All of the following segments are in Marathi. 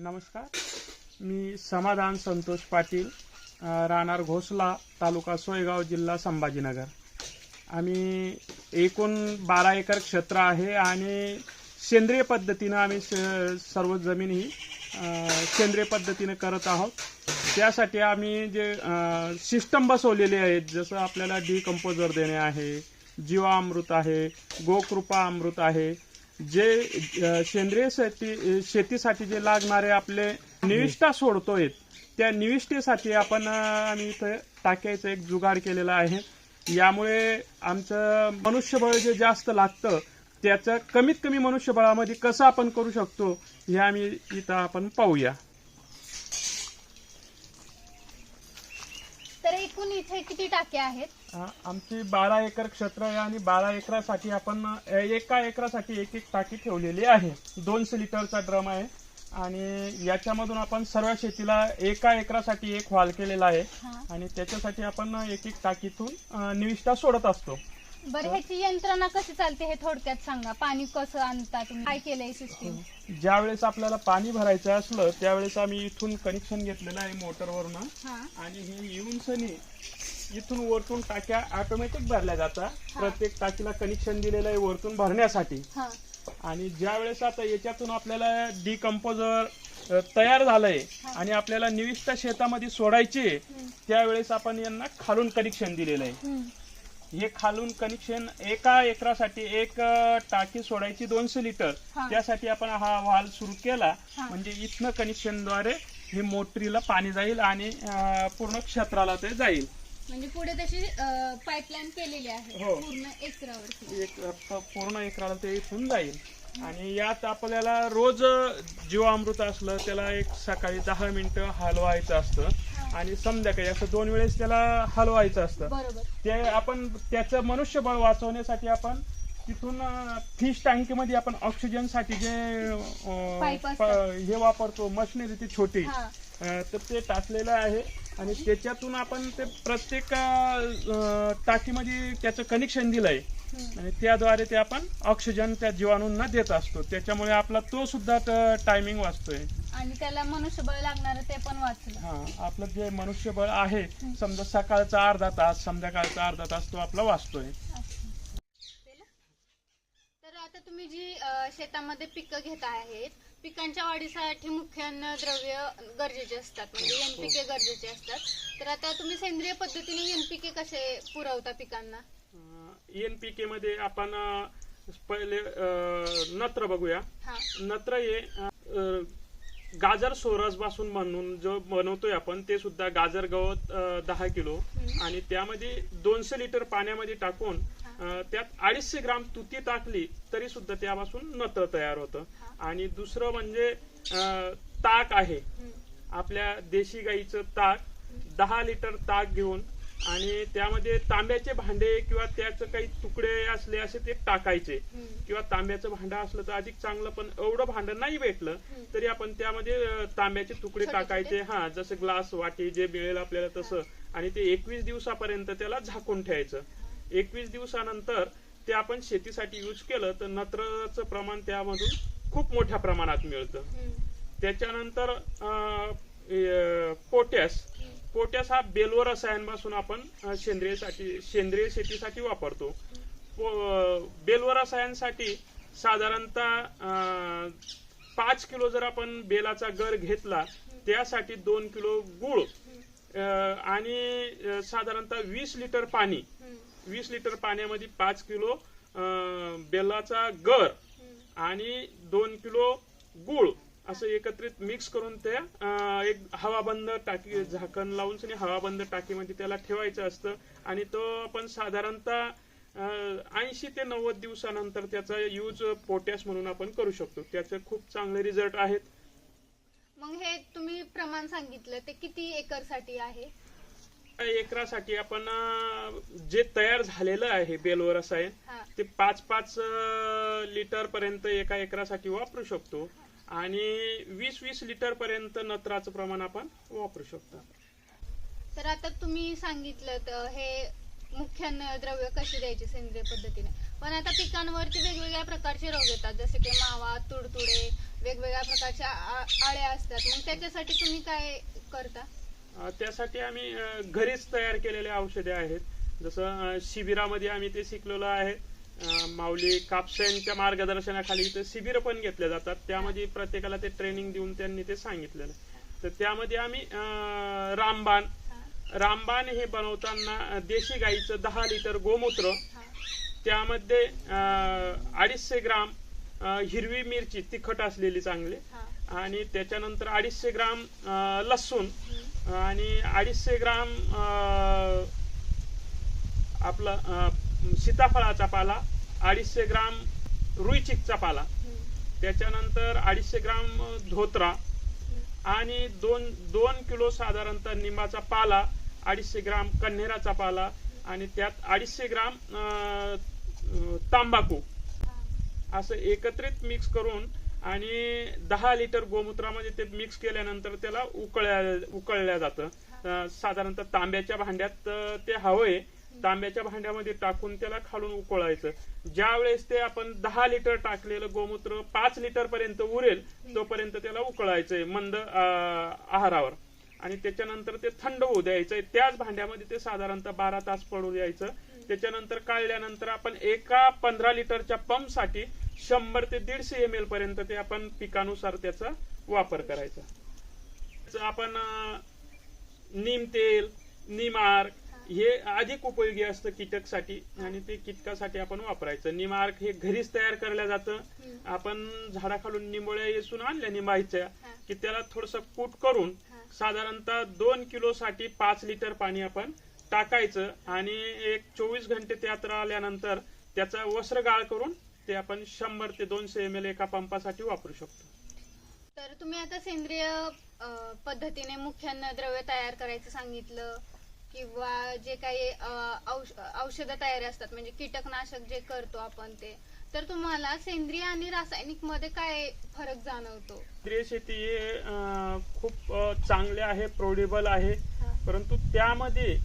नमस्कार. मी समाधान संतोष पाटील राहणार घोसला तालुका सोयगाव जिल्हा संभाजीनगर. आम्ही एकूण बारा एकर क्षेत्र आहे आणि सेंद्रिय पद्धतीनं आम्ही स- सर्व जमीन ही सेंद्रिय पद्धतीनं करत आहोत. त्यासाठी आम्ही जे सिस्टम बसवलेले आहेत जसं आपल्याला डिकम्पोजर देणे आहे जीवामृत आहे गोकृपा अमृत आहे जे सेंद्रिय शेती शेतीसाठी जे लागणारे आपले निविष्ठा सोडतोय त्या निविष्ठेसाठी आपण आम्ही इथं टाक्याचं एक जुगाड केलेला आहे. यामुळे आमचं मनुष्यबळ जे जास्त लागतं त्याचं कमीत कमी मनुष्यबळामध्ये कसं आपण करू शकतो हे आम्ही इथं आपण पाहूया तर एकूण इथे किती टाके आहेत? अ, आमची बारा एकर क्षेत्र आहे आणि बारा एकरासाठी आपण अ, एका एकरासाठी एक एक टाकी ठेवलेली आहे. दोनशे लिटरचा ड्रम आहे आणि याच्यामधून आपण सर्व शेतीला एका एकरासाठी एक हॉल केलेला आहे. हा. आणि त्याच्यासाठी आपण एक एक टाकीतून अ, निविष्ठा सोडत असतो. बरं ह्याची यंत्रणा कशी चालते हे थोडक्यात सांगा. पाणी कसं आणता तुम्ही? काय केलंय सिस्टीम ज्या वेळेस आपल्याला पाणी भरायचं असलं त्यावेळेस आम्ही इथून कनेक्शन घेतलेलं आहे मोटरवरून. हा. आणि हे येऊन सनी इथून वरतून टाक्या ऑटोमॅटिक भरल्या जातात. प्रत्येक टाकीला कनेक्शन दिलेलं आहे वरतून भरण्यासाठी. हा. आणि ज्या वेळेस आता याच्यातून आपल्याला डिकम्पोजर तयार झालंय आणि आपल्याला निविष्ठा शेतामध्ये सोडायचे त्यावेळेस आपण यांना खालून कनेक्शन दिलेलं आहे. हम्म. हे खालून कनेक्शन एका एकरासाठी एक टाकी सोडायची दोनशे लिटर. त्यासाठी आपण हा वाल सुरू केला. म्हणजे इथनं कनेक्शनद्वारे हे मोटरीला पाणी जाईल आणि पूर्ण क्षेत्राला ते जाईल. म्हणजे पुढे तशी पाईपलाईन केलेली आहे. हो. पूर्ण एकरावरती. एक प- पूर्ण एकराला ते इथून जाईल. आणि यात आपल्याला रोज जीवामृत असलं त्याला एक सकाळी दहा मिनिटं हलवायचं असतं. आणि संध्याकाळी असं दोन वेळेस त्याला हलवायचं असतं. बरोबर. ते आपण त्याचं मनुष्यबळ वाचवण्यासाठी आपण तिथून फिश टँकीमध्ये आपण ऑक्सिजनसाठी जे अं, प-. हे वापरतो मशिनरी ती छोटी हा. अं, तर ते टाकलेलं आहे. आणि त्याच्यातून आपण ते प्रत्येक अं, टाकीमध्ये त्याचं कनेक्शन दिलंय. हम्म. आणि त्याद्वारे ते आपण ऑक्सिजन त्या जीवाणूंना देत असतो. त्याच्यामुळे आपला तो सुद्धा टायमिंग वाचतोय. आणि त्याला मनुष्यबळ लागणार ते पण वाचलं. हा आपलं जे मनुष्यबळ आहे समजा सकाळचा अर्धा तास संध्याकाळचा अर्धा तास तो आपला वाचतोय. तर आता तुम्ही जी अ, शेतामध्ये पिकं घेत आहेत पिकांच्या वाढीसाठी मुख्य अन्नद्रव्य गरजेचे असतात म्हणजे एनपीके गरजेचे असतात. तर आता तुम्ही सेंद्रिय पद्धतीने एनपीके कसे पुरवता पिकांना? एनपीके मध्ये आपण अं, पहिले अं, नत्र बघूया. हा. नत्र हे अं, गाजर सोरसपासून बनवून जो बनवतोय आपण ते सुद्धा गाजर गवत दहा किलो. आणि त्यामध्ये दोनशे लिटर पाण्यामध्ये टाकून त्यात अडीचशे ग्राम तुती टाकली तरी सुद्धा त्यापासून नत्र तयार होतं आणि दुसरं म्हणजे ताक आहे. आपल्या देशी गाईचं ताक दहा लिटर ताक घेऊन आणि त्यामध्ये तांब्याचे भांडे किंवा त्याचं काही तुकडे असले असे ते टाकायचे. किंवा तांब्याचं भांडं असलं तर अधिक चांगलं पण एवढं भांडं नाही भेटलं तरी आपण त्यामध्ये तांब्याचे तुकडे टाकायचे. हा जसं ग्लास वाटी जे मिळेल आपल्याला तसं. आणि ते एकवीस दिवसापर्यंत त्याला झाकून ठेवायचं. एकवीस दिवसानंतर ते आपण शेतीसाठी यूज केलं तर नत्रचं प्रमाण त्यामधून खूप मोठ्या प्रमाणात मिळतं. त्याच्यानंतर पोटॅश. पोटॅश हा बेलवर रसायनपासून आपण सेंद्रियसाठी सेंद्रिय शेतीसाठी वापरतो. पो- बेलवर रसायनसाठी साधारणतः पाच किलो जर आपण बेलाचा गर घेतला त्यासाठी दोन किलो गुळ आणि साधारणतः वीस लिटर पाणी वीस लिटर पाण्यामध्ये पाच किलो बेलाचा गर आणि दोन किलो गुळ असं एकत्रित मिक्स करून ते एक हवाबंद टाकी झाकण लावून आणि हवाबंद टाकीमध्ये त्याला ठेवायचं असतं. आणि तो आपण साधारणतः ऐंशी ते नव्वद दिवसानंतर त्याचा यूज पोटॅश म्हणून आपण करू शकतो. त्याचे खूप चांगले रिझल्ट आहेत. मग हे तुम्ही प्रमाण सांगितलं ते किती एकरसाठी आहे एकरासाठी आपण जे तयार झालेलं आहे बेलवर रसायन ते पाच पाच लिटर पर्यंत एका एकरासाठी वापरू शकतो. आणि वीस वीस लिटर पर्यंत नत्राचं प्रमाण आपण वापरू शकतो. तर आता तुम्ही सांगितलं तर हे मुख्य अन्नद्रव्य कशी द्यायची सेंद्रिय पद्धतीने? पण आता पिकांवरती वेगवेगळ्या प्रकारचे रोग येतात जसे की मावा तुडतुडे वेगवेगळ्या प्रकारच्या आळ्या असतात. मग त्याच्यासाठी तुम्ही काय करता? त्यासाठी आम्ही घरीच तयार केलेले औषधे आहेत. जसं शिबिरामध्ये आम्ही ते शिकलेलो आहे. माऊली कापसे यांच्या मार्गदर्शनाखाली इथे शिबिर पण घेतले जातात त्यामध्ये प्रत्येकाला ते ट्रेनिंग देऊन त्यांनी ते सांगितलेलं आहे. तर त्यामध्ये आम्ही रामबाण रामबाण हे बनवताना देशी गाईचं दहा लिटर गोमूत्र त्यामध्ये अडीचशे ग्राम हिरवी मिरची तिखट असलेली चांगली आणि त्याच्यानंतर अडीचशे ग्राम लसूण आणि अडीचशे ग्राम आपलं सीताफळाचा पाला अडीचशे ग्राम रुईचिकचा पाला त्याच्यानंतर अडीचशे ग्राम धोत्रा आणि दोन दोन किलो साधारणतः निंबाचा पाला अडीचशे ग्राम कन्हेराचा पाला आणि त्यात अडीचशे ग्राम अ, तांबाकू असं एकत्रित मिक्स करून आणि दहा लिटर गोमूत्रामध्ये ते मिक्स केल्यानंतर त्याला उकळल्या उकळल्या जातं. साधारणतः तांब्याच्या भांड्यात ते ते हवंय. तांब्याच्या भांड्यामध्ये टाकून त्याला खालून उकळायचं. ज्या वेळेस ते आपण दहा लिटर टाकलेलं गोमूत्र पाच लिटर पर्यंत उरेल तोपर्यंत त्याला उकळायचंय मंद आहारावर. आणि त्याच्यानंतर ते थंड होऊ द्यायचंय. त्याच भांड्यामध्ये ते साधारणतः बारा तास पडू द्यायचं. त्याच्यानंतर काढल्यानंतर आपण एका पंधरा लिटरच्या पंपसाठी शंभर ते दीडशे एम एल पर्यंत ते आपण पिकानुसार त्याचा वापर करायचा. आपण नीम तेल निमार्क हे अधिक उपयोगी असतं कीटकसाठी आणि ते कीटकासाठी आपण वापरायचं. निमार्क हे घरीच तयार केलं जातं. आपण झाडाखालून निंबोळ्या येसून आणल्या निंबाईच्या की त्याला थोडस कूट करून. साधारणतः दोन किलो साठी पाच लिटर पाणी आपण टाकायचं आणि एक चोवीस घंटे त्यात राहिल्यानंतर त्याचा वस्त्र गाळ करून ते आपण शंभर ते दोनशे एम एल एका पंपासाठी वापरू शकतो. तर तुम्ही आता सेंद्रिय पद्धतीने मुख्यान्न द्रव्य तयार करायचं सांगितलं. किंवा जे काही औषधं तयार असतात म्हणजे कीटकनाशक जे करतो आपण ते तर तुम्हाला सेंद्रिय आणि रासायनिकमध्ये काय फरक जाणवतो? सेंद्रिय शेती हे खूप चांगले आहे प्रोडेबल आहे. परंतु त्यामध्ये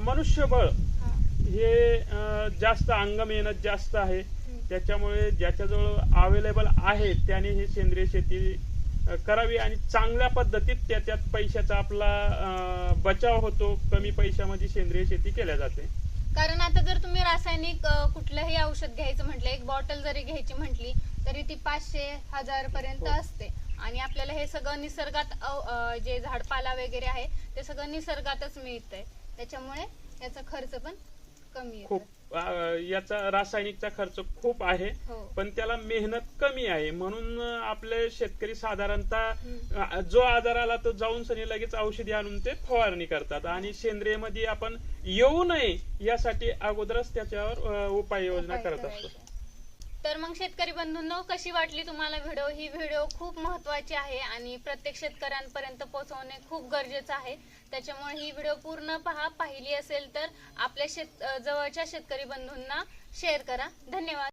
मनुष्यबळ हा, जास्त अंग मेहनत जास्त आहे. त्याच्यामुळे ज्याच्याजवळ अवेलेबल आहे त्याने ही सेंद्रिय शेती करावी आणि चांगल्या पद्धतीत त्याच्यात पैशाचा आपला बचाव होतो. कमी पैशामध्ये सेंद्रिय शेती केल्या जाते. कारण आता जर तुम्ही रासायनिक कुठलंही औषध घ्यायचं म्हटलं एक बॉटल जरी घ्यायची म्हटली तरी ती पाचशे हजार पर्यंत हो. असते. आणि आपल्याला हे सगळं निसर्गात जे झाडपाला वगैरे आहे ते सगळं निसर्गातच मिळतंय. त्याच्यामुळे याचा खर्च पण कमी येतो. खूप याचा रासायनिकचा खर्च खूप आहे हो. पण त्याला मेहनत कमी आहे. म्हणून आपले शेतकरी साधारणतः जो आजार आला तो जाऊन सनी लगेच औषधी आणून ते फवारणी करतात. आणि सेंद्रियमध्ये आपण येऊ नये यासाठी अगोदरच त्याच्यावर उपाययोजना उपाय करत. असतो. तर मग शेतकरी बंधूंनो कशी वाटली तुम्हाला व्हिडिओ? ही व्हिडिओ खूप महत्वाची आहे आणि प्रत्येक शेतकऱ्यांपर्यंत पोहोचवणे खूप गरजेचं आहे. त्याच्यामुळे ही व्हिडिओ पूर्ण पहा. पाहिली असेल तर आपल्या शेत जवळच्या शेतकरी बंधूंना शेअर करा. धन्यवाद.